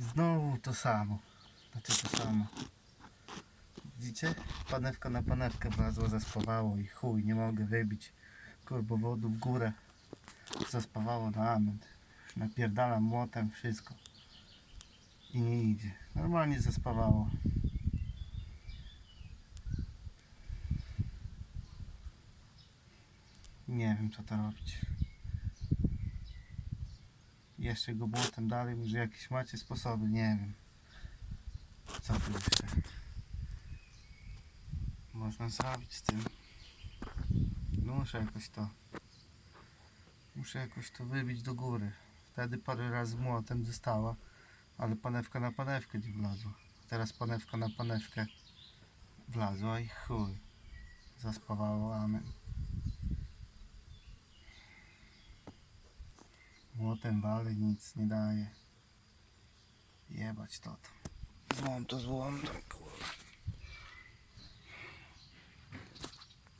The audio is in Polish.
Znowu to samo. Znaczy to samo. Widzicie? Panewka na panewkę wlazło, zaspawało i chuj, nie mogę wybić kurbowodu w górę. Zaspawało na amen. Już napierdalam młotem, wszystko. I nie idzie. Normalnie zaspawało. Nie wiem co to robić. Jeszcze go młotem dalej, może jakieś macie sposoby, nie wiem. Co tu jeszcze można zrobić z tym? No muszę jakoś to muszę jakoś to wybić do góry. Wtedy parę razy młotem dostała, ale panewka na panewkę nie wlazła. Teraz panewka na panewkę wlazła i chuj. Zaspawało, amen. Młotem wale nic nie daje. Jebać to. Złom to złom.